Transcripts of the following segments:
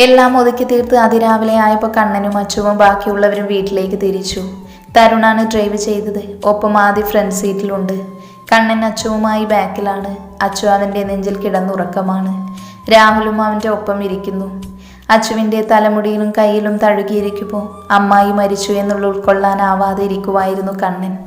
എല്ലാം ഒതുക്കി തീർത്ത് അതിരാവിലെ ആയപ്പോൾ കണ്ണനും അച്ചുവും ബാക്കിയുള്ളവരും വീട്ടിലേക്ക് തിരിച്ചു. തരുണാണ് ഡ്രൈവ് ചെയ്തത്. ഒപ്പം ആദ്യ ഫ്രണ്ട് സീറ്റിലുണ്ട് കണ്ണൻ അച്ചുവുമായി ബാക്കിലാണ് അച്ചു അവന്റെ നെഞ്ചിൽ കിടന്നുറക്കമാണ്. രാഹുലും അവന്റെ ഒപ്പം ഇരിക്കുന്നു. അച്ചുവിന്റെ തലമുടിയിലും കയ്യിലും തഴുകിയിരിക്കുമ്പോൾ അമ്മായി മരിച്ചു എന്നുള്ള ഉൾക്കൊള്ളാനാവാതെ ഇരിക്കുമായിരുന്നു കണ്ണൻ.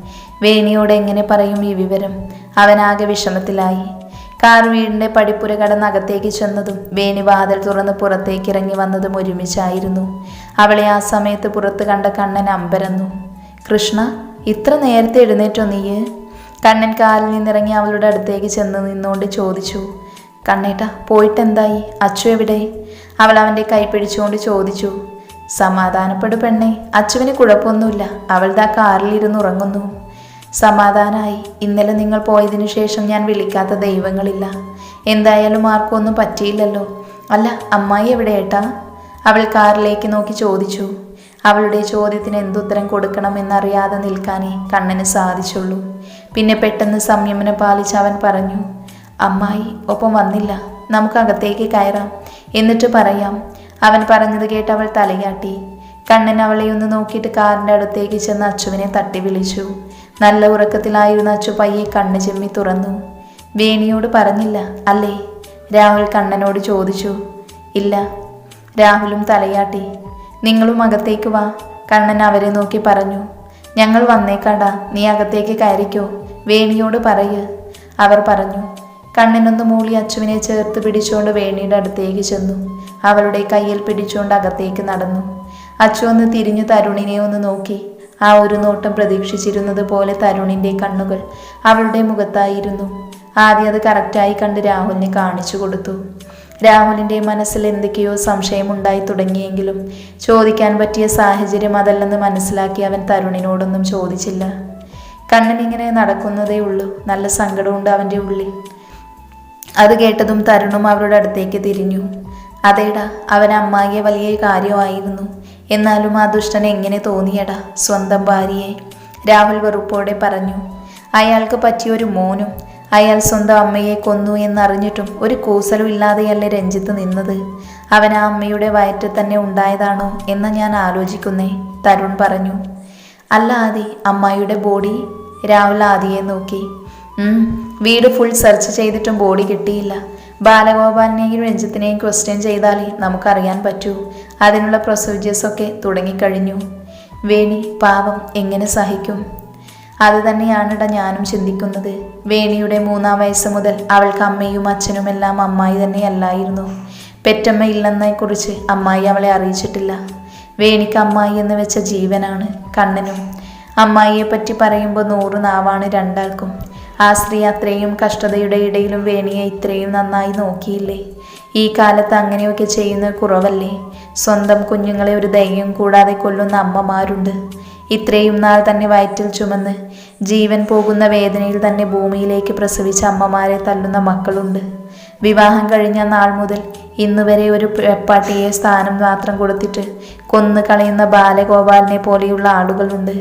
വേണിയോട് എങ്ങനെ പറയും ഈ വിവരം? അവനാകെ വിഷമത്തിലായി. കാർ വീടിന്റെ പടിപ്പുര കടന്നകത്തേക്ക് ചെന്നതും വേണി വാതിൽ തുറന്ന് പുറത്തേക്ക് ഇറങ്ങി വന്നതും ഒരുമിച്ചായിരുന്നു. അവളെ ആ സമയത്ത് പുറത്ത് കണ്ട കണ്ണൻ അമ്പരന്നു. കൃഷ്ണ ഇത്ര നേരത്തെ എഴുന്നേറ്റോ നീയ്? കണ്ണൻ കാലിൽ നിന്നിറങ്ങി അവളുടെ അടുത്തേക്ക് ചെന്ന് നിന്നുകൊണ്ട് ചോദിച്ചു. കണ്ണേട്ട പോയിട്ടെന്തായി? അച്ചു എവിടെ? അവൾ അവന്റെ കൈ പിടിച്ചുകൊണ്ട് ചോദിച്ചു. സമാധാനപ്പെടു പെണ്ണെ അച്ചുവിന് കുഴപ്പമൊന്നുമില്ല. അവളുടെ ആ കാറിലിരുന്ന് ഉറങ്ങുന്നു. സമാധാനായി. ഇന്നലെ നിങ്ങൾ പോയതിനു ശേഷം ഞാൻ വിളിക്കാത്ത ദൈവങ്ങളില്ല. എന്തായാലും ആർക്കും ഒന്നും പറ്റിയില്ലല്ലോ. അല്ല അമ്മായി എവിടെ ഏട്ടാ അവൾ കാറിലേക്ക് നോക്കി ചോദിച്ചു. അവളുടെ ചോദ്യത്തിന് എന്തുത്തരം കൊടുക്കണമെന്നറിയാതെ നിൽക്കാനേ കണ്ണന് സാധിച്ചുള്ളൂ. പിന്നെ പെട്ടെന്ന് സംയമനം പാലിച്ച് അവൻ പറഞ്ഞു അമ്മായി ഒപ്പം വന്നില്ല. നമുക്ക് അകത്തേക്ക് കയറാം. എന്നിട്ട് പറയാം. അവൻ പറഞ്ഞത് കേട്ട് അവൾ തലയാട്ടി. കണ്ണൻ അവളെ ഒന്ന് നോക്കിയിട്ട് കാറിന്റെ അടുത്തേക്ക് ചെന്ന് അച്ചുവിനെ തട്ടി വിളിച്ചു. നല്ല ഉറക്കത്തിലായിരുന്ന അച്ചു പയ്യെ കണ്ണു ചെമ്മി തുറന്നു. വേണിയോട് പറഞ്ഞില്ല അല്ലേ? രാഹുൽ കണ്ണനോട് ചോദിച്ചു. ഇല്ല. രാഹുലും തലയാട്ടി. നിങ്ങളും അകത്തേക്ക് വാ കണ്ണൻ അവരെ നോക്കി പറഞ്ഞു. ഞങ്ങൾ വന്നേക്കാടാ നീ അകത്തേക്ക് കയറിക്കോ വേണിയോട് പറയ്. അവർ പറഞ്ഞു. കണ്ണനൊന്ന് മൂളി അച്ചുവിനെ ചേർത്ത് പിടിച്ചുകൊണ്ട് വേണിയുടെ അടുത്തേക്ക് ചെന്നു. അവളുടെ കയ്യിൽ പിടിച്ചുകൊണ്ട് അകത്തേക്ക് നടന്നു. അച്ചു ഒന്ന് തിരിഞ്ഞു തരുണിനെ ഒന്ന് നോക്കി. ആ ഒരു നോട്ടം പ്രതീക്ഷിച്ചിരുന്നത് പോലെ തരുണിന്റെ കണ്ണുകൾ അവളുടെ മുഖത്തായിരുന്നു. ആദ്യം അത് കറക്റ്റായി കണ്ട് രാഹുലിനെ കാണിച്ചു കൊടുത്തു. രാഹുലിന്റെ മനസ്സിൽ എന്തൊക്കെയോ സംശയമുണ്ടായി തുടങ്ങിയെങ്കിലും ചോദിക്കാൻ പറ്റിയ സാഹചര്യം അതല്ലെന്ന് മനസ്സിലാക്കി അവൻ തരുണിനോടൊന്നും ചോദിച്ചില്ല. കണ്ണൻ ഇങ്ങനെ നടക്കുന്നതേ ഉള്ളൂ. നല്ല സങ്കടമുണ്ട് അവന്റെ ഉള്ളിൽ. അത് കേട്ടതും തരുണും അവരുടെ അടുത്തേക്ക് തിരിഞ്ഞു. അതേടാ അവൻ അമ്മായിയെ വലിയ കാര്യമായിരുന്നു. എന്നാലും ആ ദുഷ്ടൻ എങ്ങനെ തോന്നിയടാ സ്വന്തം ഭാര്യയെ? രാഹുൽ വെറുപ്പോടെ പറഞ്ഞു. അയാൾക്ക് പറ്റിയൊരു മോനും അയാൾ സ്വന്തം അമ്മയെ കൊന്നു എന്നറിഞ്ഞിട്ടും ഒരു കൂസലും ഇല്ലാതെയല്ലേ രഞ്ജിത്ത് നിന്നത്? അവൻ ആ അമ്മയുടെ വയറ്റിൽ തന്നെ ഉണ്ടായതാണോ എന്ന് ഞാൻ ആലോചിക്കുന്നേ തരുൺ പറഞ്ഞു. അല്ല ആദി അമ്മായിയുടെ ബോഡി? രാഹുൽ ആദിയെ നോക്കി. വീട് ഫുൾ സെർച്ച് ചെയ്തിട്ടും ബോഡി കിട്ടിയില്ല. ബാലഗോപാലിനെയും രഞ്ജിത്തിനെയും ക്വസ്റ്റ്യൻ ചെയ്താൽ നമുക്കറിയാൻ പറ്റൂ. അതിനുള്ള പ്രൊസീജിയേഴ്സൊക്കെ തുടങ്ങിക്കഴിഞ്ഞു. വേണി പാവം എങ്ങനെ സഹിക്കും? അത് തന്നെയാണിട ഞാനും ചിന്തിക്കുന്നത്. വേണിയുടെ മൂന്നാം വയസ്സ് മുതൽ അവൾക്ക് അമ്മയും അച്ഛനുമെല്ലാം അമ്മായി തന്നെയല്ലായിരുന്നു പെറ്റമ്മ ഇല്ലെന്നതിനെക്കുറിച്ച് അമ്മായി അവളെ അറിയിച്ചിട്ടില്ല. വേണിക്ക് അമ്മായി എന്ന് വെച്ച ജീവനാണ് കണ്ണനും. അമ്മായിയെ പറ്റി പറയുമ്പോൾ നൂറ് നാവാണ് രണ്ടാൾക്കും. ആ സ്ത്രീ അത്രയും കഷ്ടതയുടെ ഇടയിലും വേണിയെ ഇത്രയും നന്നായി നോക്കിയില്ലേ? ഈ കാലത്ത് അങ്ങനെയൊക്കെ ചെയ്യുന്ന കുറവല്ലേ? സ്വന്തം കുഞ്ഞുങ്ങളെ ഒരു ധൈര്യം കൂടാതെ കൊല്ലുന്ന അമ്മമാരുണ്ട്. ഇത്രയും നാൾ തന്നെ വയറ്റിൽ ചുമന്ന് ജീവൻ പോകുന്ന വേദനയിൽ തന്നെ ഭൂമിയിലേക്ക് പ്രസവിച്ച അമ്മമാരെ തല്ലുന്ന മക്കളുണ്ട്. വിവാഹം കഴിഞ്ഞ നാൾ മുതൽ ഇന്ന് വരെ ഒരു പട്ടിയെ സ്ഥാനം മാത്രം കൊടുത്തിട്ട് കൊന്നു കളയുന്ന ബാലഗോപാലിനെ പോലെയുള്ള ആളുകളുണ്ട്.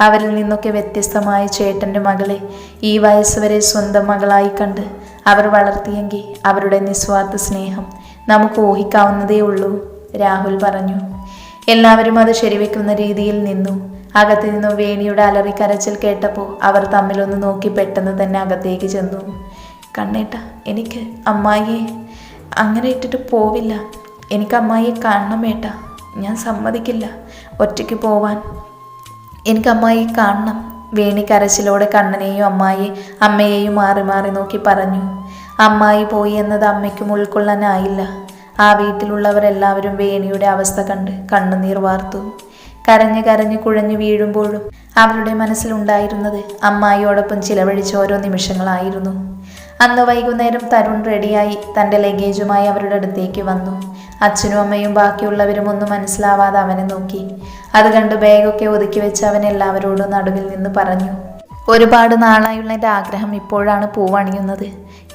അവരിൽ നിന്നൊക്കെ വ്യത്യസ്തമായ ചേട്ടന്റെ മകളെ ഈ വയസ്സ് വരെ സ്വന്തം മകളായി കണ്ട് അവർ വളർത്തിയെങ്കിൽ അവരുടെ നിസ്വാർത്ഥ സ്നേഹം നമുക്ക് ഊഹിക്കാവുന്നതേ ഉള്ളൂ രാഹുൽ പറഞ്ഞു. എല്ലാവരും അത് ശരിവെക്കുന്ന രീതിയിൽ നിന്നു. അകത്തു നിന്നും വേണിയുടെ അലറി കരച്ചിൽ കേട്ടപ്പോൾ അവർ തമ്മിലൊന്ന് നോക്കി പെട്ടെന്ന് തന്നെ അകത്തേക്ക് ചെന്നു. കണ്ണേട്ട എനിക്ക് അമ്മായിയെ അങ്ങനെ ഇട്ടിട്ട് പോവില്ല. എനിക്ക് അമ്മായിയെ കാണണം ഏട്ടാ. ഞാൻ സമ്മതിക്കില്ല. ഒറ്റയ്ക്ക് പോവാൻ എനിക്ക് അമ്മായി കാണണം. വേണി കരച്ചിലോടെ കണ്ണനെയും അമ്മായി അമ്മയെയും മാറി മാറി നോക്കി പറഞ്ഞു. അമ്മായി പോയി എന്നത് അമ്മയ്ക്കും ഉൾക്കൊള്ളാനായില്ല. ആ വീട്ടിലുള്ളവരെല്ലാവരും വേണിയുടെ അവസ്ഥ കണ്ട് കണ്ണുനീർ വാർത്തു. കരഞ്ഞു കരഞ്ഞു കുഴഞ്ഞു വീഴുമ്പോഴും അവരുടെ മനസ്സിലുണ്ടായിരുന്നത് അമ്മായിയോടൊപ്പം ചിലവഴിച്ച ഓരോ നിമിഷങ്ങളായിരുന്നു. അന്ന് വൈകുന്നേരം തരുൺ റെഡിയായി തന്റെ ലഗേജുമായി അവരുടെ അടുത്തേക്ക് വന്നു. അച്ഛനും അമ്മയും ബാക്കിയുള്ളവരും ഒന്നും മനസ്സിലാവാതെ അവനെ നോക്കി. അത് കണ്ട് ബാഗൊക്കെ ഒതുക്കി വെച്ച് അവൻ എല്ലാവരോടും നടുവിൽ നിന്ന് പറഞ്ഞു ഒരുപാട് നാളായുള്ള എന്റെ ആഗ്രഹം ഇപ്പോഴാണ് പൂവണിയുന്നത്.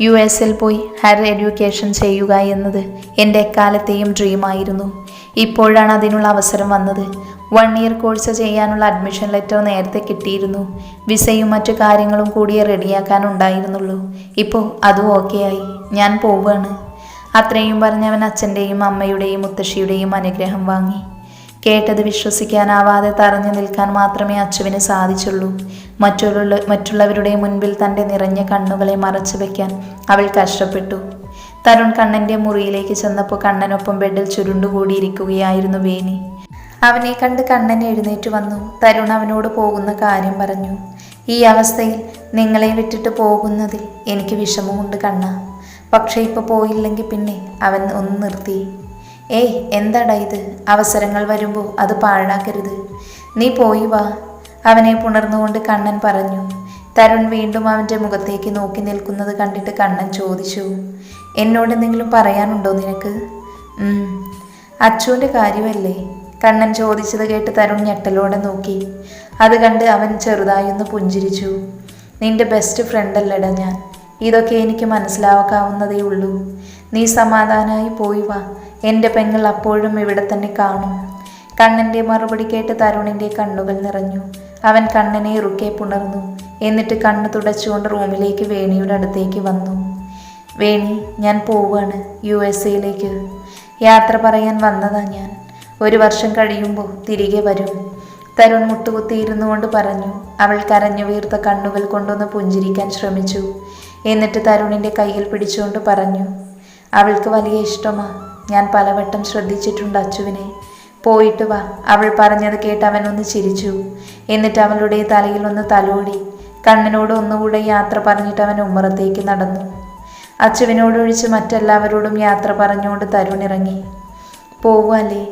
യു എസിൽ പോയി ഹയർ എഡ്യൂക്കേഷൻ ചെയ്യുക എന്നത് എന്റെ എക്കാലത്തെയും ഡ്രീമായിരുന്നു ഇപ്പോഴാണ് അതിനുള്ള അവസരം വന്നത്. വൺ ഇയർ കോഴ്സ് ചെയ്യാനുള്ള അഡ്മിഷൻ ലെറ്റർ നേരത്തെ കിട്ടിയിരുന്നു. വിസയും മറ്റു കാര്യങ്ങളും കൂടിയേ റെഡിയാക്കാനുണ്ടായിരുന്നുള്ളൂ ഇപ്പോൾ അതും ഓക്കെ ആയി. ഞാൻ പോവാണ്. അത്രയും പറഞ്ഞവൻ അച്ഛന്റെയും അമ്മയുടെയും മുത്തശ്ശിയുടെയും അനുഗ്രഹം വാങ്ങി. കേട്ടത് വിശ്വസിക്കാനാവാതെ തറഞ്ഞു നിൽക്കാൻ മാത്രമേ അച്ചുവിന് സാധിച്ചുള്ളൂ. മറ്റുള്ള മറ്റുള്ളവരുടെ മുൻപിൽ തന്റെ നിറഞ്ഞ കണ്ണുകളെ മറച്ചു വയ്ക്കാൻ അവൾ കഷ്ടപ്പെട്ടു. തരുൺ കണ്ണന്റെ മുറിയിലേക്ക് ചെന്നപ്പോൾ കണ്ണനൊപ്പം ബെഡിൽ ചുരുണ്ടുകൂടിയിരിക്കുകയായിരുന്നു വേണി. അവനെ കണ്ട് കണ്ണൻ എഴുന്നേറ്റ് വന്നു. തരുൺ അവനോട് പോകുന്ന കാര്യം പറഞ്ഞു. ഈ അവസ്ഥയിൽ നിങ്ങളെ വിട്ടിട്ട് പോകുന്നതിൽ എനിക്ക് വിഷമമുണ്ട് കണ്ണ. പക്ഷേ ഇപ്പോൾ പോയില്ലെങ്കിൽ പിന്നെ അവൻ ഒന്ന് നിർത്തി. ഏയ് എന്താടാ ഇത്? അവസരങ്ങൾ വരുമ്പോൾ അത് പാഴാക്കരുത്. നീ പോയി വാ. അവനെ പുണർന്നുകൊണ്ട് കണ്ണൻ പറഞ്ഞു. തരുൺ വീണ്ടും അവന്റെ മുഖത്തേക്ക് നോക്കി നിൽക്കുന്നത് കണ്ടിട്ട് കണ്ണൻ ചോദിച്ചു. എന്നോട് എന്തെങ്കിലും പറയാനുണ്ടോ നിനക്ക്? "ഉം. അച്ചുവിന്റെ കാര്യമല്ലേ? കണ്ണൻ ചോദിച്ചത് കേട്ട് തരുൺ ഞെട്ടലോടെ നോക്കി. അത് കണ്ട് അവൻ ചെറുതായി ഒന്ന് പുഞ്ചിരിച്ചു. നിന്റെ ബെസ്റ്റ് ഫ്രണ്ട് അല്ലടാ ഞാൻ. ഇതൊക്കെ എനിക്ക് മനസ്സിലാക്കാവുന്നതേ ഉള്ളൂ. നീ സമാധാനമായി പോയി വാ. എന്റെ പെങ്ങൾ അപ്പോഴും ഇവിടെ തന്നെ കാണും. കണ്ണന്റെ മറുപടി കേട്ട് തരുണിന്റെ കണ്ണുകൾ നിറഞ്ഞു. അവൻ കണ്ണനെ ഇറുക്കെ പുണർന്നു. എന്നിട്ട് കണ്ണ് തുടച്ചുകൊണ്ട് റൂമിലേക്ക് വേണിയുടെ അടുത്തേക്ക് വന്നു. വേണി ഞാൻ പോവുകയാണ് യു എസ് എയിലേക്ക്. യാത്ര പറയാൻ വന്നതാ ഞാൻ. ഒരു വർഷം കഴിയുമ്പോൾ തിരികെ വരും. തരുൺ മുട്ടുകുത്തിയിരുന്നു കൊണ്ട് പറഞ്ഞു. അവൾ കരഞ്ഞു വീർത്ത കണ്ണുകൾ കൊണ്ടൊന്ന് പുഞ്ചിരിക്കാൻ ശ്രമിച്ചു. എന്നിട്ട് തരുണിന്റെ കയ്യിൽ പിടിച്ചുകൊണ്ട് പറഞ്ഞു അവൾക്ക് വലിയ ഇഷ്ടമാ. ഞാൻ പലവട്ടം ശ്രദ്ധിച്ചിട്ടുണ്ട് അച്ചുവിനെ. പോയിട്ട് വാ. അവൾ പറഞ്ഞത് കേട്ട് അവൻ ഒന്ന് ചിരിച്ചു. എന്നിട്ട് അവളുടെ തലയിൽ ഒന്ന് തലോടി. കണ്ണനോട് ഒന്നുകൂടെ യാത്ര പറഞ്ഞിട്ട് അവൻ ഉമ്മറത്തേക്ക് നടന്നു. അച്ചുവിനോടൊഴിച്ച് മറ്റെല്ലാവരോടും യാത്ര പറഞ്ഞുകൊണ്ട് തരുൺ ഇറങ്ങി. പോവല്ലേ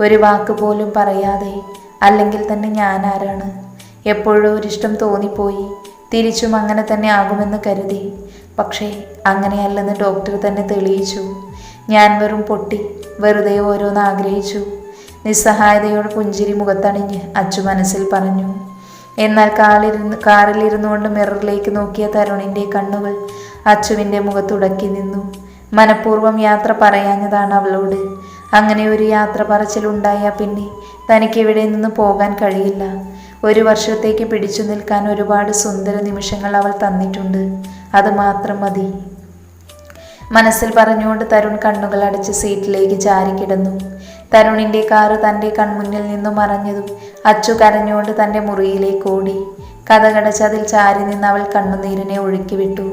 ഒരു വാക്ക് പോലും പറയാതെ. അല്ലെങ്കിൽ തന്നെ ഞാൻ ആരാണ്? എപ്പോഴോ ഒരിഷ്ടം തോന്നിപ്പോയി. തിരിച്ചും അങ്ങനെ തന്നെ ആകുമെന്ന് കരുതി. പക്ഷേ അങ്ങനെയല്ലെന്ന് ഡോക്ടർ തന്നെ തെളിയിച്ചു. ഞാൻ വെറും പൊട്ടി വെറുതെ ഓരോന്ന് ആഗ്രഹിച്ചു. നിസ്സഹായതയോട് പുഞ്ചിരി മുഖത്തണിഞ്ഞ് അച്ചു മനസ്സിൽ പറഞ്ഞു എന്നാൽ കാറിലിരുന്ന് കാറിലിരുന്നുകൊണ്ട് മിററിലേക്ക് നോക്കിയ തരുണിന്റെ കണ്ണുകൾ അച്ചുവിന്റെ മുഖത്തുടക്കി നിന്നു. മനഃപൂർവം യാത്ര പറയാഞ്ഞതാണ് അവളോട്. അങ്ങനെ ഒരു യാത്ര പറച്ചിലുണ്ടായാൽ പിന്നെ തനിക്ക് ഇവിടെ നിന്ന് പോകാൻ കഴിയില്ല. ഒരു വർഷത്തേക്ക് പിടിച്ചു നിൽക്കാൻ ഒരുപാട് സുന്ദര നിമിഷങ്ങൾ അവൾ തന്നിട്ടുണ്ട്. അത് മാത്രം മതി. മനസ്സിൽ പറഞ്ഞുകൊണ്ട് തരുൺ കണ്ണുകൾ അടച്ച് സീറ്റിലേക്ക് ചാരിക്കിടന്നു തരുണിന്റെ കാറ് തന്റെ കൺമുന്നിൽ നിന്നും മറഞ്ഞതും അച്ചു കരഞ്ഞുകൊണ്ട് തന്റെ മുറിയിലേക്ക് ഓടി. കഥകടച്ചതിൽ ചാരി നിന്ന് അവൾ കണ്ണുനീരിനെ ഒഴുക്കിവിട്ടു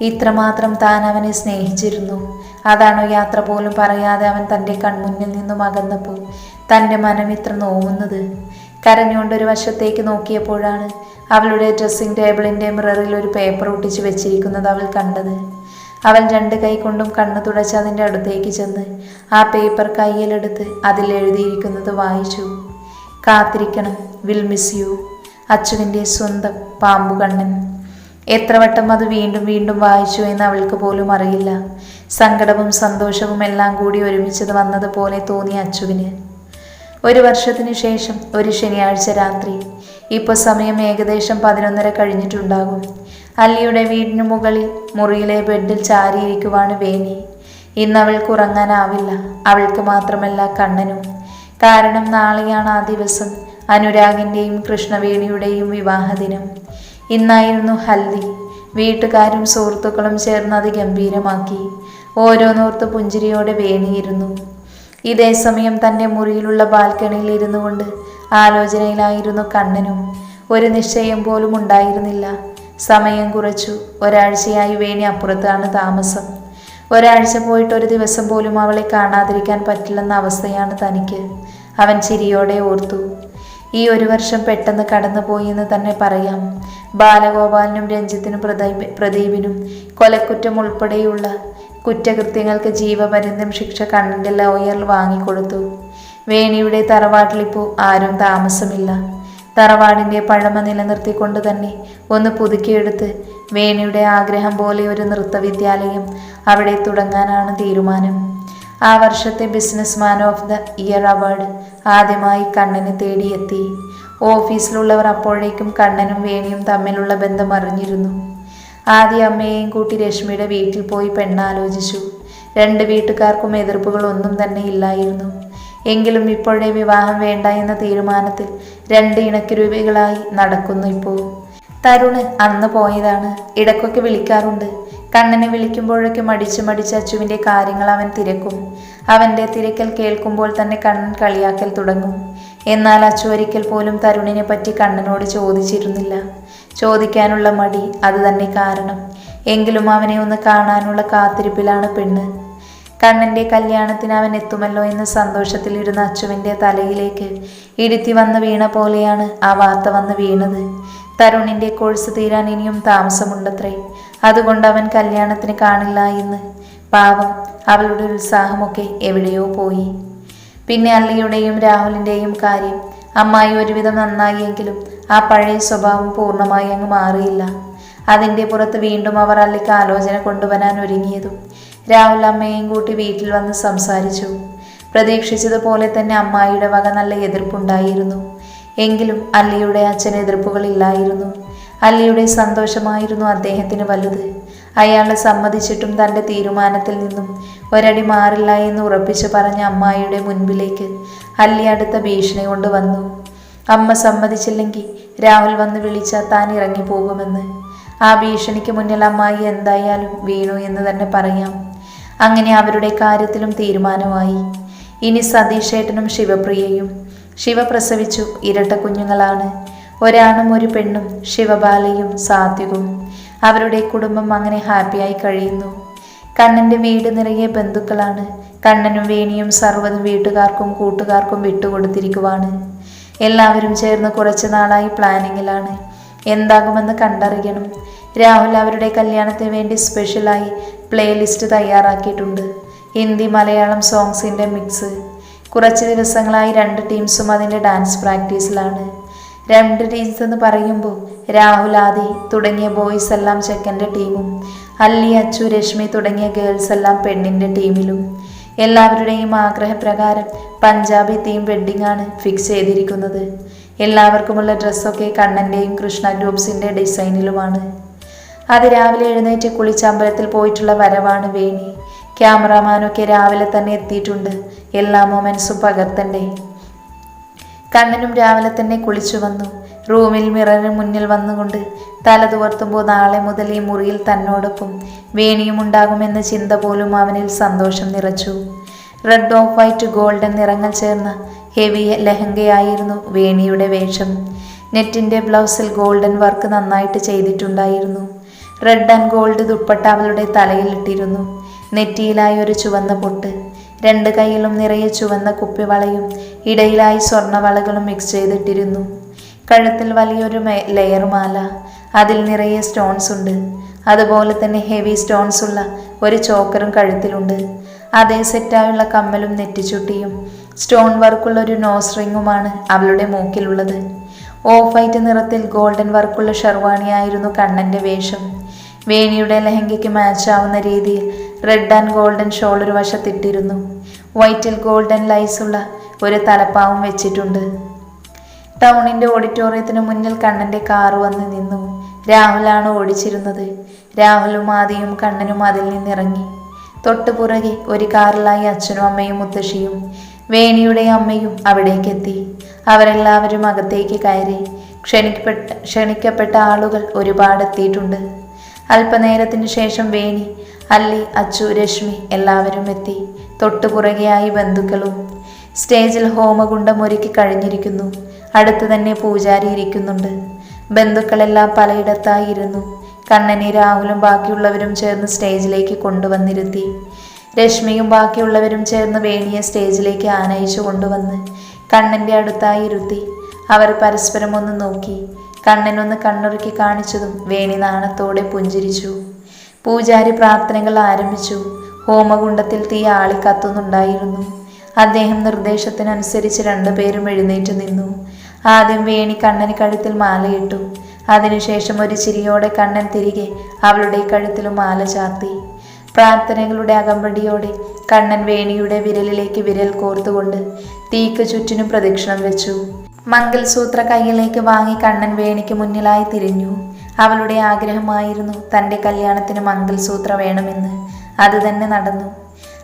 ഇത്രമാത്രം താൻ അവനെ സ്നേഹിച്ചിരുന്നു. അതാണോ യാത്ര പോലും പറയാതെ അവൻ തന്റെ കൺമുന്നിൽ നിന്നും അകന്നപ്പോൾ തന്റെ മനം ഇത്ര നോവുന്നത്. കരഞ്ഞുകൊണ്ട് ഒരു വശത്തേക്ക് നോക്കിയപ്പോഴാണ് അവളുടെ ഡ്രസ്സിംഗ് ടേബിളിന്റെ മിററിൽ ഒരു പേപ്പർ ഒട്ടിച്ച് വെച്ചിരിക്കുന്നത് അവൾ കണ്ടത്. അവൻ രണ്ട് കൈ കൊണ്ടും കണ്ണ് തുടച്ച് അതിന്റെ അടുത്തേക്ക് ചെന്ന് ആ പേപ്പർ കയ്യിലെടുത്ത് അതിൽ എഴുതിയിരിക്കുന്നത് വായിച്ചു. കാത്തിരിക്കണം വിൽ മിസ് യു. അച്ചുവിന്റെ സ്വന്തം പാമ്പുകണ്ണൻ എത്ര വട്ടം അത് വീണ്ടും വീണ്ടും വായിച്ചു എന്ന് അവൾക്ക് പോലും അറിയില്ല. സങ്കടവും സന്തോഷവും എല്ലാം കൂടി ഒരുമിച്ചത് വന്നതുപോലെ തോന്നി അച്ചുവിന് ഒരു വർഷത്തിനു ശേഷം ഒരു ശനിയാഴ്ച രാത്രി. ഇപ്പോൾ സമയം ഏകദേശം പതിനൊന്നര കഴിഞ്ഞിട്ടുണ്ടാകും. അല്ലിയുടെ വീടിനു മുകളിൽ മുറിയിലെ ബെഡിൽ ചാരിയിരിക്കുവാണ് വേണി. ഇന്ന് അവൾക്ക് ഉറങ്ങാനാവില്ല. അവൾക്ക് മാത്രമല്ല കണ്ണനും. കാരണം നാളെയാണ് ആ ദിവസം അനുരാഗിന്റെയും കൃഷ്ണവേണിയുടെയും വിവാഹദിനം. ഇന്നായിരുന്നു ഹൽദി. വീട്ടുകാരും സുഹൃത്തുക്കളും ചേർന്ന് അത് ഗംഭീരമാക്കി. ഓരോന്നോർത്ത് പുഞ്ചിരിയോടെ വേണിയിരുന്നു ഇതേ സമയം തന്റെ മുറിയിലുള്ള ബാൽക്കണിയിൽ ഇരുന്നു കൊണ്ട് ആലോചനയിലായിരുന്നു കണ്ണനും. ഒരു നിശ്ചയം പോലും ഉണ്ടായിരുന്നില്ല. സമയം കുറച്ചു. ഒരാഴ്ചയായി വേണി അപ്പുറത്താണ് താമസം. ഒരാഴ്ച പോയിട്ട് ഒരു ദിവസം പോലും അവളെ കാണാതിരിക്കാൻ പറ്റില്ലെന്ന അവസ്ഥയാണ് തനിക്ക്. അവൻ ചിരിയോടെ ഓർത്തു. ഈ ഒരു വർഷം പെട്ടെന്ന് കടന്നുപോയി എന്ന് തന്നെ പറയാം. ബാലഗോപാലിനും രഞ്ജിത്തിനും പ്രദീപ് പ്രദീപിനും കൊലക്കുറ്റം ഉൾപ്പെടെയുള്ള കുറ്റകൃത്യങ്ങൾക്ക് ജീവപര്യന്തം ശിക്ഷ കണ്ണിന്റെ ലോയർ വാങ്ങിക്കൊടുത്തു. വേണിയുടെ തറവാട്ടിലിപ്പോൾ ആരും താമസമില്ല. തറവാടിന്റെ പഴമ നിലനിർത്തിക്കൊണ്ട് തന്നെ ഒന്ന് പുതുക്കിയെടുത്ത് വേണിയുടെ ആഗ്രഹം പോലെ ഒരു നൃത്തവിദ്യാലയം അവിടെ തുടങ്ങാനാണ് തീരുമാനം. ആ വർഷത്തെ business man of the year award ആദ്യമായി കണ്ണനെ തേടിയെത്തി. ഓഫീസിലുള്ളവർ അപ്പോഴേക്കും കണ്ണനും വേണിയും തമ്മിലുള്ള ബന്ധം അറിഞ്ഞിരുന്നു. ആദ്യ അമ്മയെയും കൂട്ടി രശ്മിയുടെ വീട്ടിൽ പോയി പെണ്ണാലോചിച്ചു. രണ്ട് വീട്ടുകാർക്കും എതിർപ്പുകൾ ഒന്നും തന്നെ ഇല്ലായിരുന്നു. എങ്കിലും ഇപ്പോഴേ വിവാഹം വേണ്ട എന്ന തീരുമാനത്തിൽ രണ്ട് ഇണക്കിരൂപികളായി നടക്കുന്നു ഇപ്പോൾ. തരുണ് അന്ന് പോയതാണ്. ഇടക്കൊക്കെ വിളിക്കാറുണ്ട്. കണ്ണനെ വിളിക്കുമ്പോഴൊക്കെ മടിച്ച് മടിച്ച് അച്ചുവിന്റെ കാര്യങ്ങൾ അവൻ തിരക്കും. അവന്റെ തിരക്കൽ കേൾക്കുമ്പോൾ തന്നെ കണ്ണൻ കളിയാക്കൽ തുടങ്ങും. എന്നാൽ അച്ചു ഒരിക്കൽ പോലും തരുണിനെ പറ്റി കണ്ണനോട് ചോദിച്ചിരുന്നില്ല. ചോദിക്കാനുള്ള മടി അത് തന്നെ കാരണം. എങ്കിലും അവനെ ഒന്ന് കാണാനുള്ള കാത്തിരിപ്പിലാണ് പെണ്ണ്. കണ്ണന്റെ കല്യാണത്തിന് അവൻ എത്തുമല്ലോ എന്ന സന്തോഷത്തിലിരുന്ന അച്ചുവിന്റെ തലയിലേക്ക് ഇടുത്തി വന്ന് വീണ പോലെയാണ് ആ വാർത്ത വന്ന് വീണത്. തരുണിന്റെ കോഴ്സ് തീരാൻ ഇനിയും താമസമുണ്ടത്രേ. അതുകൊണ്ട് അവൻ കല്യാണത്തിന് കാണില്ല എന്ന്. പാവം അവളുടെ ഉത്സാഹമൊക്കെ എവിടെയോ പോയി. പിന്നെ അല്ലിയുടെയും രാഹുലിന്റെയും കാര്യം അമ്മായി ഒരുവിധം നന്നായിയെങ്കിലും ആ പഴയ സ്വഭാവം പൂർണമായി അങ്ങ് മാറിയില്ല. അതിന്റെ പുറത്ത് വീണ്ടും അവർ അള്ളിക്ക് ആലോചന കൊണ്ടുവരാൻ ഒരുങ്ങിയതും രാഹുൽ അമ്മയെയും കൂട്ടി വീട്ടിൽ വന്ന് സംസാരിച്ചു. പ്രതീക്ഷിച്ചതുപോലെ തന്നെ അമ്മായിയുടെ വക നല്ല എതിർപ്പുണ്ടായിരുന്നു. എങ്കിലും അല്ലിയുടെ അച്ഛന് എതിർപ്പുകളില്ലായിരുന്നു അല്ലിയുടെ സന്തോഷമായിരുന്നു അദ്ദേഹത്തിന് വലുത്. അയാളെ സമ്മതിച്ചിട്ടും തന്റെ തീരുമാനത്തിൽ നിന്നും ഒരടി മാറില്ല എന്ന് ഉറപ്പിച്ചു പറഞ്ഞ അമ്മായിയുടെ മുൻപിലേക്ക് അല്ലി അടുത്ത ഭീഷണി കൊണ്ട് വന്നു. അമ്മ സമ്മതിച്ചില്ലെങ്കിൽ രാഹുൽ വന്ന് വിളിച്ചാൽ താൻ ഇറങ്ങിപ്പോകുമെന്ന്. ആ ഭീഷണിക്ക് മുന്നിൽ അമ്മായി എന്തായാലും വീണു എന്ന് തന്നെ പറയാം. അങ്ങനെ അവരുടെ കാര്യത്തിലും തീരുമാനമായി. ഇനി സതീഷേട്ടനും ശിവപ്രിയയും. ശിവ പ്രസവിച്ചു ഇരട്ട കുഞ്ഞുങ്ങളാണ്. ഒരാണും ഒരു പെണ്ണും ശിവബാലയും സാത്വികും. അവരുടെ കുടുംബം അങ്ങനെ ഹാപ്പിയായി കഴിയുന്നു. കണ്ണന്റെ വീട് നിറയെ ബന്ധുക്കളാണ്. കണ്ണനും വേണിയും സർവതും വീട്ടുകാർക്കും കൂട്ടുകാർക്കും വിട്ടുകൊടുത്തിരിക്കുവാണ്. എല്ലാവരും ചേർന്ന് കുറച്ച് നാളായി പ്ലാനിങ്ങിലാണ്. എന്താകുമെന്ന് കണ്ടറിയണം. രാഹുൽ അവരുടെ കല്യാണത്തിന് വേണ്ടി സ്പെഷ്യലായി പ്ലേലിസ്റ്റ് തയ്യാറാക്കിയിട്ടുണ്ട്. ഹിന്ദി മലയാളം സോങ്സിന്റെ മിക്സ്. കുറച്ച് ദിവസങ്ങളായി രണ്ട് ടീംസും അതിന്റെ ഡാൻസ് പ്രാക്ടീസിലാണ്. രണ്ട് ടീംസ് എന്ന് പറയുമ്പോൾ രാഹുൽ ആദി തുടങ്ങിയ ബോയ്സ് എല്ലാം ചെക്കന്റെ ടീമും. അല്ലി അച്ചു രശ്മി തുടങ്ങിയ ഗേൾസ് എല്ലാം പെണ്ണിന്റെ ടീമിലും. എല്ലാവരുടെയും ആഗ്രഹപ്രകാരം പഞ്ചാബി തീം വെഡ്ഡിംഗ് ആണ് ഫിക്സ് ചെയ്തിരിക്കുന്നത്. എല്ലാവർക്കുമുള്ള ഡ്രസ്സൊക്കെ കണ്ണന്റെയും കൃഷ്ണ ഗ്രൂപ്പ്സിന്റെ ഡിസൈനിലുമാണ്. അത് രാവിലെ എഴുന്നേറ്റ് കുളിച്ച് അമ്പലത്തിൽ പോയിട്ടുള്ള വരവാണ് വേണി. ക്യാമറാമാനൊക്കെ രാവിലെ തന്നെ എത്തിയിട്ടുണ്ട്. എല്ലാ മൊമെൻസും പകർത്തണ്ടേ? കണ്ണനും രാവിലെ തന്നെ കുളിച്ചു വന്നു. റൂമിൽ മിററിന് മുന്നിൽ വന്നുകൊണ്ട് തല തുവർത്തുമ്പോൾ നാളെ മുതൽ ഈ മുറിയിൽ തന്നോടൊപ്പം വേണിയും ഉണ്ടാകുമെന്ന ചിന്ത പോലും അവനിൽ സന്തോഷം നിറച്ചു. റെഡ് ഓഫ് വൈറ്റ് ഗോൾഡൻ നിറങ്ങൾ ചേർന്ന ഹെവി ലഹങ്കയായിരുന്നു വേണിയുടെ വേഷം. നെറ്റിന്റെ ബ്ലൗസിൽ ഗോൾഡൻ വർക്ക് നന്നായിട്ട് ചെയ്തിട്ടുണ്ടായിരുന്നു. റെഡ് ആൻഡ് ഗോൾഡ് ദുപ്പട്ട അവളുടെ തലയിലിട്ടിരുന്നു നെറ്റിയിലായി ഒരു ചുവന്ന പൊട്ട്. രണ്ട് കൈയിലും നിറയെ ചുവന്ന കുപ്പിവളയും ഇടയിലായി സ്വർണവളകളും മിക്സ് ചെയ്തിട്ടിരുന്നു. കഴുത്തിൽ വലിയൊരു ലെയർ മാല. അതിൽ നിറയെ സ്റ്റോൺസ് ഉണ്ട്. അതുപോലെ തന്നെ ഹെവി സ്റ്റോൺസ് ഉള്ള ഒരു ചോക്കറും കഴുത്തിലുണ്ട്. അതേ സെറ്റായുള്ള കമ്മലും നെറ്റിച്ചുട്ടിയും സ്റ്റോൺ വർക്കുള്ള ഒരു നോസ് റിങ്ങുമാണ് അവളുടെ മൂക്കിലുള്ളത്. ഓഫ് വൈറ്റ് നിറത്തിൽ ഗോൾഡൻ വർക്കുള്ള ഷെർവാണിയായിരുന്നു കണ്ണന്റെ വേഷം. വേണിയുടെ ലഹങ്കയ്ക്ക് മാച്ച് ആവുന്ന രീതിയിൽ റെഡ് ആൻഡ് ഗോൾഡൻ ഷോൾ ഒരു വശത്തിട്ടിരുന്നു വൈറ്റിൽ ഗോൾഡൻ ലൈസ് ഉള്ള ഒരു തലപ്പാവും വെച്ചിട്ടുണ്ട്. ടൗണിന്റെ ഓഡിറ്റോറിയത്തിന് മുന്നിൽ കണ്ണന്റെ കാർ വന്ന് നിന്നു. രാഹുലാണ് ഓടിച്ചിരുന്നത്. രാഹുലും ആദിയും കണ്ണനും അതിൽ നിന്നിറങ്ങി. തൊട്ടു പുറകെ ഒരു കാറിലായി അച്ഛനും അമ്മയും മുത്തശ്ശിയും വേണിയുടെ അമ്മയും അവിടേക്കെത്തി. അവരെല്ലാവരും അകത്തേക്ക് കയറി. ക്ഷണിക്കപ്പെട്ട ക്ഷണിക്കപ്പെട്ട ആളുകൾ ഒരുപാട് എത്തിയിട്ടുണ്ട്. അല്പനേരത്തിന് ശേഷം വേണി അല്ലി അച്ചു രശ്മി എല്ലാവരും എത്തി. തൊട്ടു പുറകെയായി ബന്ധുക്കളും. സ്റ്റേജിൽ ഹോമകുണ്ടം ഒരുക്കി കഴിഞ്ഞിരിക്കുന്നു. അടുത്ത് തന്നെ പൂജാരി ഇരിക്കുന്നുണ്ട്. ബന്ധുക്കളെല്ലാം പലയിടത്തായിരുന്നു. കണ്ണനെ രാഹുലും ബാക്കിയുള്ളവരും ചേർന്ന് സ്റ്റേജിലേക്ക് കൊണ്ടുവന്നിരുത്തി. രശ്മിയും ബാക്കിയുള്ളവരും ചേർന്ന് വേണിയെ സ്റ്റേജിലേക്ക് ആനയിച്ചു കൊണ്ടുവന്ന് കണ്ണന്റെ അടുത്തായി ഇരുത്തി. അവർ പരസ്പരം ഒന്ന് നോക്കി. കണ്ണനൊന്ന് കണ്ണുറുക്കി കാണിച്ചതും വേണി നാണത്തോടെ പുഞ്ചിരിച്ചു. പൂജാരി പ്രാർത്ഥനകൾ ആരംഭിച്ചു. ഹോമകുണ്ടത്തിൽ തീ ആളിക്കത്തുന്നുണ്ടായിരുന്നു. അദ്ദേഹം നിർദ്ദേശത്തിനനുസരിച്ച് രണ്ടുപേരും എഴുന്നേറ്റ് നിന്നു. ആദ്യം വേണി കണ്ണന് കഴുത്തിൽ മാലയിട്ടു അതിനുശേഷം ഒരു ചിരിയോടെ കണ്ണൻ തിരികെ അവളുടെ കഴുത്തിലും മാല ചാർത്തി. പ്രാർത്ഥനകളുടെ അകമ്പടിയോടെ കണ്ണൻ വേണിയുടെ വിരലിലേക്ക് വിരൽ കോർത്തുകൊണ്ട് തീക്ക് ചുറ്റിനും പ്രദക്ഷിണം വെച്ചു. മംഗൽസൂത്ര കയ്യിലേക്ക് വാങ്ങി കണ്ണൻ വേണിക്ക് മുന്നിലായി തിരിഞ്ഞു. അവളുടെ ആഗ്രഹമായിരുന്നു തന്റെ കല്യാണത്തിന് മംഗൽസൂത്ര വേണമെന്ന്. അത് തന്നെ നടന്നു.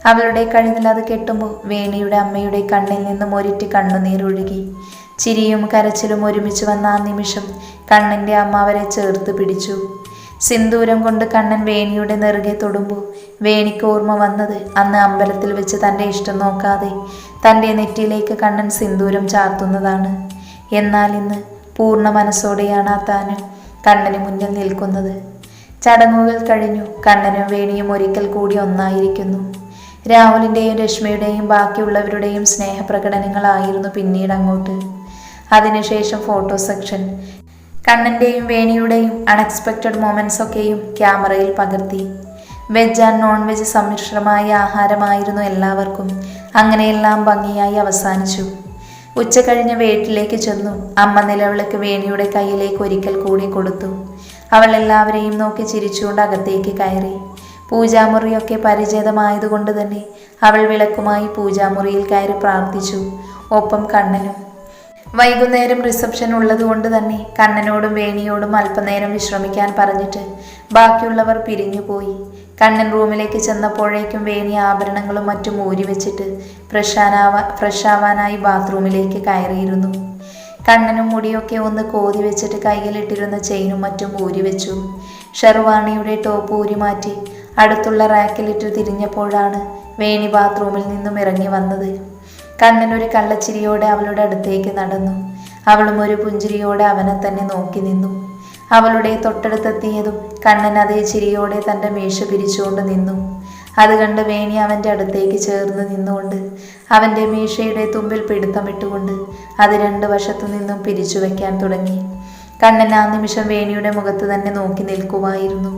അവളുടെ കഴുതിൽ അത് കെട്ടുമ്പോൾ വേണിയുടെ അമ്മയുടെ കണ്ണിൽ നിന്നും ഒരിറ്റ് കണ്ണുനീരൊഴുകി. ചിരിയും കരച്ചിലും ഒരുമിച്ച് വന്ന ആ നിമിഷം കണ്ണന്റെ അമ്മ അവരെ ചേർത്ത് പിടിച്ചു. സിന്ദൂരം കൊണ്ട് കണ്ണൻ വേണിയുടെ നെറുകെ തൊടുമ്പോൾ വേണിക്ക് ഓർമ്മ വന്നത് അന്ന് അമ്പലത്തിൽ വെച്ച് തന്റെ ഇഷ്ടം നോക്കാതെ തന്റെ നെറ്റിയിലേക്ക് കണ്ണൻ സിന്ദൂരം ചാർത്തുന്നതാണ്. എന്നാൽ ഇന്ന് പൂർണ മനസ്സോടെയാണ് ആ താൻ കണ്ണന് മുന്നിൽ നിൽക്കുന്നത്. ചടങ്ങുകൾ കഴിഞ്ഞു. കണ്ണനും വേണിയും ഒരിക്കൽ കൂടി ഒന്നായിരിക്കുന്നു. രാഹുലിന്റെയും രശ്മിയുടെയും ബാക്കിയുള്ളവരുടെയും സ്നേഹപ്രകടനങ്ങളായിരുന്നു പിന്നീട് അങ്ങോട്ട്. അതിനുശേഷം ഫോട്ടോ സെക്ഷൻ. കണ്ണന്റെയും വേണിയുടെയും അൺഎക്സ്പെക്റ്റഡ് മൊമെന്റ്സ് ഒക്കെയും ക്യാമറയിൽ പകർത്തി. വെജ് ആൻഡ് നോൺ വെജ് സമ്മിശ്രമായ ആഹാരമായിരുന്നു എല്ലാവർക്കും. അങ്ങനെയെല്ലാം ഭംഗിയായി അവസാനിച്ചു. ഉച്ച കഴിഞ്ഞ് വീട്ടിലേക്ക് ചെന്നു. അമ്മ നിലവിളക്ക് വേണിയുടെ കയ്യിലേക്ക് ഒരിക്കൽ കൂടി കൊടുത്തു. അവൾ എല്ലാവരെയും നോക്കി ചിരിച്ചുകൊണ്ട് അകത്തേക്ക് കയറി. പൂജാമുറിയൊക്കെ പരിചിതമായതുകൊണ്ട് തന്നെ അവൾ വിളക്കുമായി പൂജാമുറിയിൽ കയറി പ്രാർത്ഥിച്ചു. ഒപ്പം കണ്ണനും വൈകുന്നേരം റിസപ്ഷൻ ഉള്ളതുകൊണ്ട് തന്നെ കണ്ണനോടും വേണിയോടും അല്പനേരം വിശ്രമിക്കാൻ പറഞ്ഞിട്ട് ബാക്കിയുള്ളവർ പിരിഞ്ഞുപോയി കണ്ണൻ റൂമിലേക്ക് ചെന്നപ്പോഴേക്കും വേണി ആഭരണങ്ങളും മറ്റും ഊരി വെച്ചിട്ട് ഫ്രഷാനാവാ ഫ്രഷാവാനായി ബാത്റൂമിലേക്ക് കയറിയിരുന്നു. കണ്ണനും മുടിയൊക്കെ ഒന്ന് കോതി വെച്ചിട്ട് കയ്യിലിട്ടിരുന്ന ചെയിനും മറ്റും ഊരി വെച്ചു. ഷെർവാണിയുടെ ടോപ്പ് ഊരി മാറ്റി അടുത്തുള്ള റാക്കിലിട്ട് തിരിഞ്ഞപ്പോഴാണ് വേണി ബാത്റൂമിൽ നിന്നും ഇറങ്ങി വന്നത്. കണ്ണൻ ഒരു കള്ളച്ചിരിയോടെ അവളുടെ അടുത്തേക്ക് നടന്നു. അവളും ഒരു പുഞ്ചിരിയോടെ അവനെ തന്നെ നോക്കി നിന്നു. അവളുടെ തൊട്ടടുത്തെത്തിയതും കണ്ണൻ അതേ ചിരിയോടെ തന്റെ മേശ പിരിച്ചുകൊണ്ട് നിന്നു. അത് കണ്ട് വേണി അവന്റെ അടുത്തേക്ക് ചേർന്ന് നിന്നുകൊണ്ട് അവന്റെ മീശയുടെ തുമ്പിൽ പിടുത്തമിട്ടുകൊണ്ട് അത് രണ്ട് വശത്തു നിന്നും പിരിച്ചു വയ്ക്കാൻ തുടങ്ങി. കണ്ണൻ ആ നിമിഷം വേണിയുടെ മുഖത്ത് തന്നെ നോക്കി നിൽക്കുമായിരുന്നു.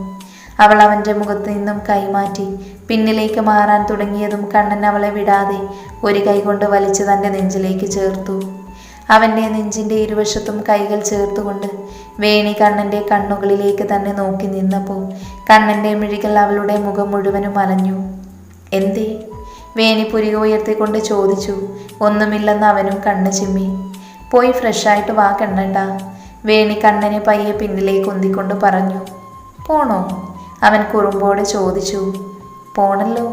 അവൾ അവന്റെ മുഖത്ത് നിന്നും കൈമാറ്റി. പിന്നിലേക്ക് മാറാൻ തുടങ്ങിയതും കണ്ണൻ അവളെ വിടാതെ ഒരു കൈകൊണ്ട് വലിച്ച് തന്റെ നെഞ്ചിലേക്ക് ചേർത്തു. അവന്റെ നെഞ്ചിന്റെ ഇരുവശത്തും കൈകൾ ചേർത്തുകൊണ്ട് വേണി കണ്ണന്റെ കണ്ണുകളിലേക്ക് തന്നെ നോക്കി നിന്നപ്പോൾ കണ്ണന്റെ മിഴികൾ അവളുടെ മുഖം മുഴുവനും അലഞ്ഞു. എന്തേ? വേണി പുരിക ഉയർത്തിക്കൊണ്ട് ചോദിച്ചു. ഒന്നുമില്ലെന്ന് അവനും കണ്ണ് ചിമ്മി. പോയി ഫ്രഷായിട്ട് വാ കണ്ണണ്ട വേണി കണ്ണനെ പയ്യെ പിന്നിലേക്ക് ഒന്തിക്കൊണ്ട് പറഞ്ഞു. പോണോ? അവൻ കുറുമ്പോടെ ചോദിച്ചു പോണല്ലോ.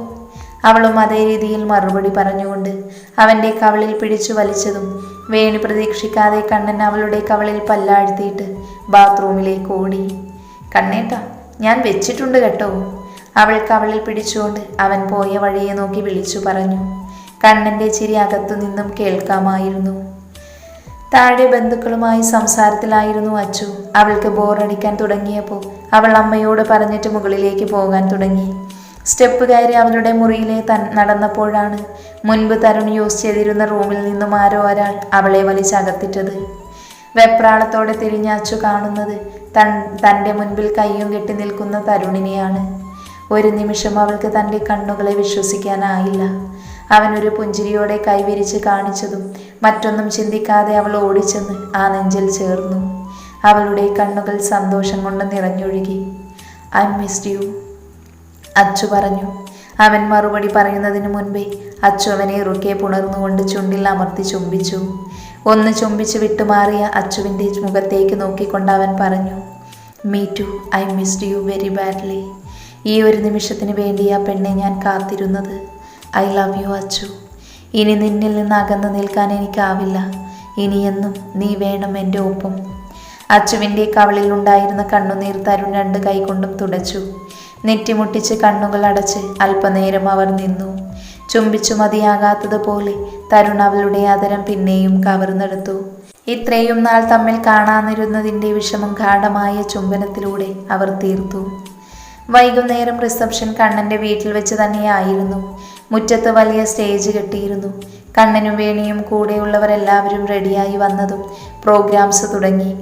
അവളും അതേ രീതിയിൽ മറുപടി പറഞ്ഞുകൊണ്ട് അവന്റെ കവളിൽ പിടിച്ചു വലിച്ചതും വേണി പ്രതീക്ഷിക്കാതെ കണ്ണൻ അവളുടെ കവളിൽ പല്ലാഴ്ത്തിയിട്ട് ബാത്റൂമിലേക്ക് ഓടി. കണ്ണേട്ട ഞാൻ വെച്ചിട്ടുണ്ട് കേട്ടോ. അവൾ കവളിൽ പിടിച്ചുകൊണ്ട് അവൻ പോയ വഴിയെ നോക്കി വിളിച്ചു പറഞ്ഞു. കണ്ണന്റെ ചിരി അകത്തു നിന്നും കേൾക്കാമായിരുന്നു. താഴെ ബന്ധുക്കളുമായി സംസാരത്തിലായിരുന്നു അച്ചു. അവൾക്ക് ബോറടിക്കാൻ തുടങ്ങിയപ്പോൾ അവൾ അമ്മയോട് പറഞ്ഞിട്ട് മുകളിലേക്ക് പോകാൻ തുടങ്ങി. സ്റ്റെപ്പ് കയറി അവളുടെ മുറിയിലെ തൻ നടന്നപ്പോഴാണ് മുൻപ് തരുൺ യൂസ് ചെയ്തിരുന്ന റൂമിൽ നിന്നും ആരോ ഒരാൾ അവളെ വലിച്ചകത്തിട്ടത്. വെപ്രാളത്തോടെ തിരിഞ്ഞ അച്ചു കാണുന്നത് തൻ തന്റെ മുൻപിൽ കയ്യും കെട്ടി നിൽക്കുന്ന തരുണിനെയാണ്. ഒരു നിമിഷം അവൾക്ക് തന്റെ കണ്ണുകളെ വിശ്വസിക്കാനായില്ല. അവൻ ഒരു പുഞ്ചിരിയോടെ കൈവിരിച്ച് കാണിച്ചതും മറ്റൊന്നും ചിന്തിക്കാതെ അവൾ ഓടിച്ചെന്ന് ആ നെഞ്ചിൽ ചേർന്നു. അവളുടെ കണ്ണുകൾ സന്തോഷം കൊണ്ട് നിറഞ്ഞൊഴുകി. ഐ മിസ്ഡ് യു അച്ചു പറഞ്ഞു. അവൻ മറുപടി പറയുന്നതിന് മുൻപേ അച്ചു അവനെ ഇറുക്കെ പുണർന്നുകൊണ്ട് ചുണ്ടിൽ അമർത്തി ചുംബിച്ചു. ഒന്ന് ചുംബിച്ച് വിട്ടുമാറിയ അച്ചുവിന്റെ മുഖത്തേക്ക് നോക്കിക്കൊണ്ട് അവൻ പറഞ്ഞു me too I missed you very badly. ഈ ഒരു നിമിഷത്തിന് വേണ്ടി ആ പെണ്ണെ ഞാൻ കാത്തിരുന്നത്. I love you Achu. ഇനി നിന്നിൽ നിന്ന് അകന്നു നിൽക്കാൻ എനിക്കാവില്ല. ഇനിയെന്നും നീ വേണം എന്റെ ഒപ്പം. അച്ചുവിന്റെ കവളിൽ ഉണ്ടായിരുന്ന കണ്ണുനീർ തരുൺ രണ്ട് കൈകൊണ്ടും തുടച്ചു. നെറ്റിമുട്ടിച്ച് കണ്ണുകൾ അടച്ച് അല്പനേരം അവർ നിന്നു. ചുംബിച്ചു മതിയാകാത്തതുപോലെ തരുൺ അവളുടെ അതരം പിന്നെയും കവർന്നെടുത്തു. ഇത്രയും നാൾ തമ്മിൽ കാണാനിരുന്നതിന്റെ വിഷമം ഗാഠമായ ചുംബനത്തിലൂടെ അവർ തീർത്തു. വൈകുന്നേരം റിസപ്ഷൻ കണ്ണന്റെ വീട്ടിൽ വെച്ച് തന്നെയായിരുന്നു മുറ്റത്ത് വലിയ സ്റ്റേജ് കെട്ടിയിരുന്നു. കണ്ണനും വേണിയും കൂടെയുള്ളവരെല്ലാവരും റെഡിയായി വന്നതും പ്രോഗ്രാംസ് തുടങ്ങി.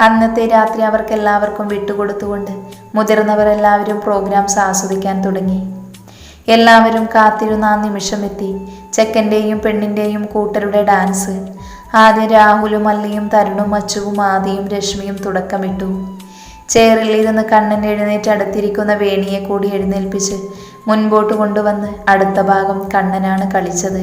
അന്നത്തെ രാത്രി അവർക്ക് എല്ലാവർക്കും വിട്ടുകൊടുത്തുകൊണ്ട് മുതിർന്നവരെല്ലാവരും പ്രോഗ്രാംസ് ആസ്വദിക്കാൻ തുടങ്ങി. എല്ലാവരും കാത്തിരുന്ന ആ നിമിഷമെത്തി. ചെക്കന്റെയും പെണ്ണിന്റെയും കൂട്ടരുടെ ഡാൻസ്. ആദ്യം രാഹുലും അല്ലിയും തരുണും അച്ചുവും ആദിയും രശ്മിയും തുടക്കമിട്ടു. ചെയറിൽ കണ്ണൻ എഴുന്നേറ്റ് അടുത്തിരിക്കുന്ന വേണിയെ കൂടി എഴുന്നേൽപ്പിച്ച് മുൻപോട്ട് കൊണ്ടുവന്ന് അടുത്ത ഭാഗം കണ്ണനാണ് കളിച്ചത്.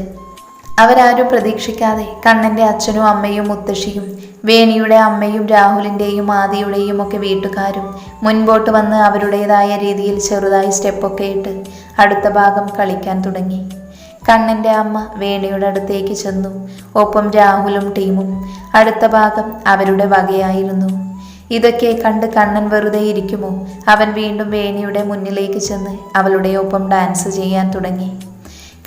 അവരാരും പ്രതീക്ഷിക്കാതെ കണ്ണന്റെ അച്ഛനും അമ്മയും മുത്തശ്ശിയും വേണിയുടെ അമ്മയും രാഹുലിന്റെയും ആദിയുടെയും ഒക്കെ വീട്ടുകാരും മുൻപോട്ട് വന്ന് അവരുടേതായ രീതിയിൽ ചെറുതായി സ്റ്റെപ്പൊക്കെ ഇട്ട് അടുത്ത ഭാഗം കളിക്കാൻ തുടങ്ങി. കണ്ണന്റെ അമ്മ വേണിയുടെ അടുത്തേക്ക് ചെന്നു. ഒപ്പം രാഹുലും ടീമും അടുത്ത ഭാഗം അവരുടെ വകയായിരുന്നു. ഇതൊക്കെ കണ്ട് കണ്ണൻ വെറുതെ ഇരിക്കുമോ? അവൻ വീണ്ടും വേണിയുടെ മുന്നിലേക്ക് ചെന്ന് അവളുടെ ഒപ്പം ഡാൻസ് ചെയ്യാൻ തുടങ്ങി.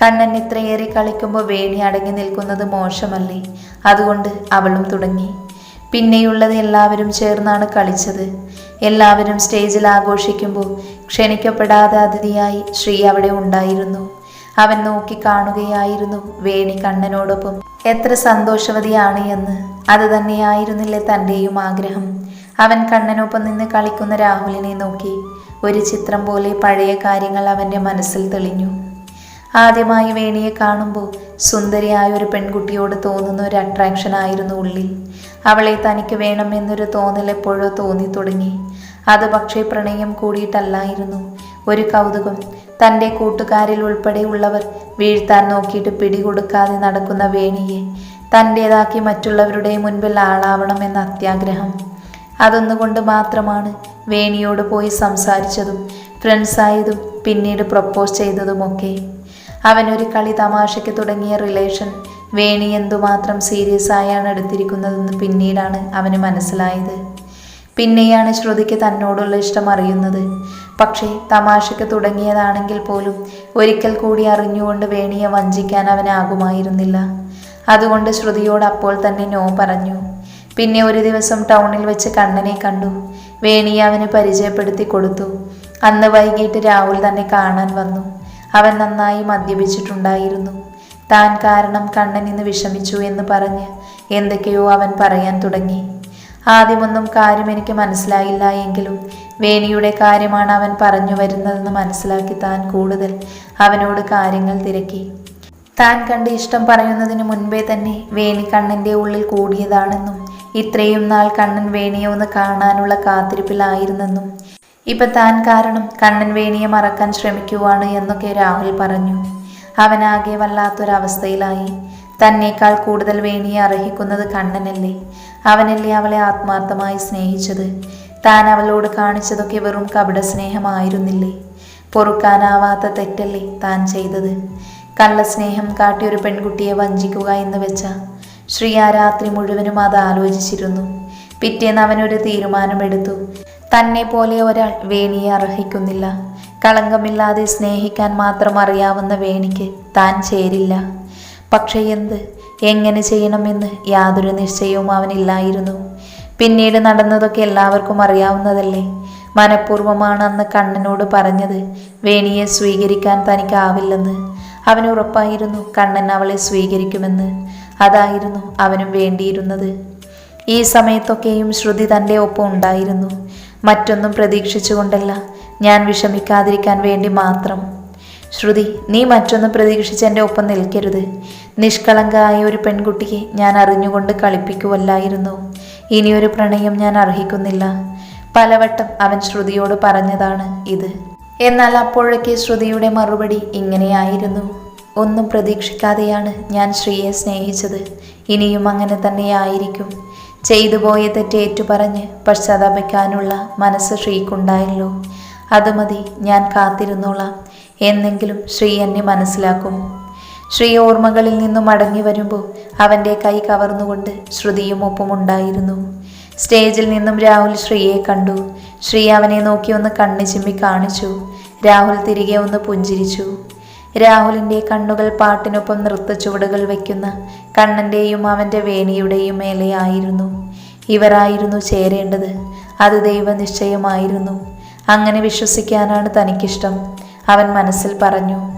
കണ്ണൻ ഇത്രയേറെ കളിക്കുമ്പോൾ വേണി അടങ്ങി നിൽക്കുന്നത് മോശമല്ലേ? അതുകൊണ്ട് അവളും തുടങ്ങി. പിന്നെയുള്ളത് എല്ലാവരും ചേർന്നാണ് കളിച്ചത്. എല്ലാവരും സ്റ്റേജിൽ ആഘോഷിക്കുമ്പോൾ ക്ഷണിക്കപ്പെടാതെ അതിഥിയായി ശ്രീ അവിടെ ഉണ്ടായിരുന്നു. അവൻ നോക്കി കാണുകയായിരുന്നു വേണി കണ്ണനോടൊപ്പം. എത്ര സന്തോഷവതിയാണ് എന്ന്. അത് തന്നെയായിരുന്നില്ലേ തന്റെയും ആഗ്രഹം. അവൻ കണ്ണനൊപ്പം നിന്ന് കളിക്കുന്ന രാഹുലിനെ നോക്കി. ഒരു ചിത്രം പോലെ പഴയ കാര്യങ്ങൾ അവന്റെ മനസ്സിൽ തെളിഞ്ഞു. ആദ്യമായി വേണിയെ കാണുമ്പോൾ സുന്ദരിയായ ഒരു പെൺകുട്ടിയോട് തോന്നുന്ന ഒരു അട്രാക്ഷൻ ആയിരുന്നു ഉള്ളിൽ. അവളെ തനിക്ക് വേണം എന്നൊരു തോന്നൽ എപ്പോഴോ തോന്നി തുടങ്ങി. അത് പക്ഷേ പ്രണയം കൂടിയിട്ടല്ലായിരുന്നു. ഒരു കൗതുകം. തന്റെ കൂട്ടുകാരിൽ ഉൾപ്പെടെയുള്ളവർ വീഴ്ത്താൻ നോക്കിയിട്ട് പിടികൊടുക്കാതെ നടക്കുന്ന വേണിയെ തന്റേതാക്കി മറ്റുള്ളവരുടെ മുൻപിൽ ആളാവണം എന്ന അത്യാഗ്രഹം. അതൊന്നുകൊണ്ട് മാത്രമാണ് വേണിയോട് പോയി സംസാരിച്ചതും ഫ്രണ്ട്സായതും പിന്നീട് പ്രപ്പോസ് ചെയ്തതുമൊക്കെ. അവനൊരു കളി തമാശയ്ക്ക് തുടങ്ങിയ റിലേഷൻ വേണി എന്തുമാത്രം സീരിയസ് ആയാണ് എടുത്തിരിക്കുന്നതെന്ന് പിന്നീടാണ് അവന് മനസ്സിലായത്. പിന്നെയാണ് ശ്രുതിക്ക് തന്നോടുള്ള ഇഷ്ടം അറിയുന്നത്. പക്ഷേ തമാശയ്ക്ക് തുടങ്ങിയതാണെങ്കിൽ പോലും ഒരിക്കൽ കൂടി അറിഞ്ഞുകൊണ്ട് വേണിയെ വഞ്ചിക്കാൻ അവനാകുമായിരുന്നില്ല. അതുകൊണ്ട് ശ്രുതിയോട് അപ്പോൾ തന്നെ നോ പറഞ്ഞു. പിന്നെ ഒരു ദിവസം ടൗണിൽ വെച്ച് കണ്ണനെ കണ്ടു. വേണിയെ അവന് പരിചയപ്പെടുത്തി കൊടുത്തു. അന്ന് വൈകിട്ട് രാഹുൽ തന്നെ കാണാൻ വന്നു. അവൻ നന്നായി മദ്യപിച്ചിട്ടുണ്ടായിരുന്നു. താൻ കാരണം കണ്ണൻ ഇന്ന് വിഷമിച്ചു എന്ന് പറഞ്ഞ് എന്തൊക്കെയോ അവൻ പറയാൻ തുടങ്ങി. ആദ്യമൊന്നും കാര്യം എനിക്ക് മനസ്സിലായില്ല എങ്കിലും വേണിയുടെ കാര്യമാണ് അവൻ പറഞ്ഞു വരുന്നതെന്ന് മനസ്സിലാക്കി താൻ കൂടുതൽ അവനോട് കാര്യങ്ങൾ തിരക്കി. താൻ കണ്ട് ഇഷ്ടം പറയുന്നതിന് മുൻപേ തന്നെ വേണി കണ്ണന്റെ ഉള്ളിൽ കൂടിയതാണെന്നും ഇത്രയും നാൾ കണ്ണൻ വേണിയെ ഒന്ന് കാണാനുള്ള കാത്തിരിപ്പിലായിരുന്നെന്നും. ഇപ്പൊ താൻ കാരണം കണ്ണൻ വേണിയെ മറക്കാൻ ശ്രമിക്കുവാണ് എന്നൊക്കെ രാഹുൽ പറഞ്ഞു. അവനാകെ വല്ലാത്തൊരവസ്ഥയിലായി. തന്നേക്കാൾ കൂടുതൽ വേണിയെ അർഹിക്കുന്നത് കണ്ണനല്ലേ? അവനല്ലേ അവളെ ആത്മാർത്ഥമായി സ്നേഹിച്ചത്? താൻ അവളോട് കാണിച്ചതൊക്കെ വെറും കപട സ്നേഹമായിരുന്നില്ലേ പൊറുക്കാനാവാത്ത തെറ്റല്ലേ താൻ ചെയ്തത്? കള്ളസ്നേഹം കാട്ടിയൊരു പെൺകുട്ടിയെ വഞ്ചിക്കുക എന്ന് വെച്ച ശ്രീ ആ രാത്രി മുഴുവനും അത് ആലോചിച്ചിരുന്നു. പിറ്റേന്ന് അവനൊരു തീരുമാനമെടുത്തു. തന്നെ പോലെ ഒരാൾ വേണിയെ അർഹിക്കുന്നില്ല. കളങ്കമില്ലാതെ സ്നേഹിക്കാൻ മാത്രം അറിയാവുന്ന വേണിക്ക് താൻ ചേരില്ല. പക്ഷേ എന്ത്? എങ്ങനെ ചെയ്യണമെന്ന് യാതൊരു നിശ്ചയവും അവനില്ലായിരുന്നു പിന്നീട് നടന്നതൊക്കെ എല്ലാവർക്കും അറിയാവുന്നതല്ലേ? മനഃപൂർവമാണ് അന്ന് കണ്ണനോട് പറഞ്ഞത് വേണിയെ സ്വീകരിക്കാൻ തനിക്കാവില്ലെന്ന്. അവന് ഉറപ്പായിരുന്നു കണ്ണൻ അവളെ സ്വീകരിക്കുമെന്ന്. അതായിരുന്നു അവനും വേണ്ടിയിരുന്നത്. ഈ സമയത്തൊക്കെയും ശ്രുതി തന്റെ ഒപ്പം ഉണ്ടായിരുന്നു. മറ്റൊന്നും പ്രതീക്ഷിച്ചുകൊണ്ടല്ല ഞാൻ വിഷമിക്കാതിരിക്കാൻ വേണ്ടി മാത്രം. ശ്രുതി നീ മറ്റൊന്നും പ്രതീക്ഷിച്ച് എന്റെ ഒപ്പം നിൽക്കരുത്. നിഷ്കളങ്കയായ ഒരു പെൺകുട്ടിയെ ഞാൻ അറിഞ്ഞുകൊണ്ട് കളിപ്പിക്കുവല്ലായിരുന്നു. ഇനിയൊരു പ്രണയം ഞാൻ അർഹിക്കുന്നില്ല. പലവട്ടം അവൻ ശ്രുതിയോട് പറഞ്ഞതാണ് ഇത്. എന്നാൽ അപ്പോഴൊക്കെ ശ്രുതിയുടെ മറുപടി ഇങ്ങനെയായിരുന്നു. ഒന്നും പ്രതീക്ഷിക്കാതെയാണ് ഞാൻ ശ്രീയെ സ്നേഹിച്ചത്. ഇനിയും അങ്ങനെ തന്നെയായിരിക്കും. ചെയ്തു പോയ തെറ്റേറ്റു പറഞ്ഞ് പശ്ചാത്തപിക്കാനുള്ള മനസ്സ് ശ്രീക്കുണ്ടായല്ലോ. അത് മതി ഞാൻ കാത്തിരുന്നോളാം. എന്നെങ്കിലും ശ്രീ എന്നെ മനസ്സിലാക്കും. ശ്രീ ഓർമ്മകളിൽ നിന്നും മടങ്ങി വരുമ്പോൾ അവന്റെ കൈ കവർന്നുകൊണ്ട് ശ്രുതിയും ഒപ്പമുണ്ടായിരുന്നു. സ്റ്റേജിൽ നിന്നും രാഹുൽ ശ്രീയെ കണ്ടു. ശ്രീ അവനെ നോക്കി ഒന്ന് കണ്ണു ചിമ്മി കാണിച്ചു. രാഹുൽ തിരികെ ഒന്ന് പുഞ്ചിരിച്ചു. രാഹുലിന്റെ കണ്ണുകൾ പാട്ടിനൊപ്പം നൃത്തച്ചുവടുകൾ വയ്ക്കുന്ന കണ്ണന്റെയും അവന്റെ വേണിയുടെയും മേലെയായിരുന്നു. ഇവരായിരുന്നു ചേരേണ്ടത്. അത് ദൈവനിശ്ചയമായിരുന്നു. അങ്ങനെ വിശ്വസിക്കാനാണ് തനിക്കിഷ്ടം. അവൻ മനസ്സിൽ പറഞ്ഞു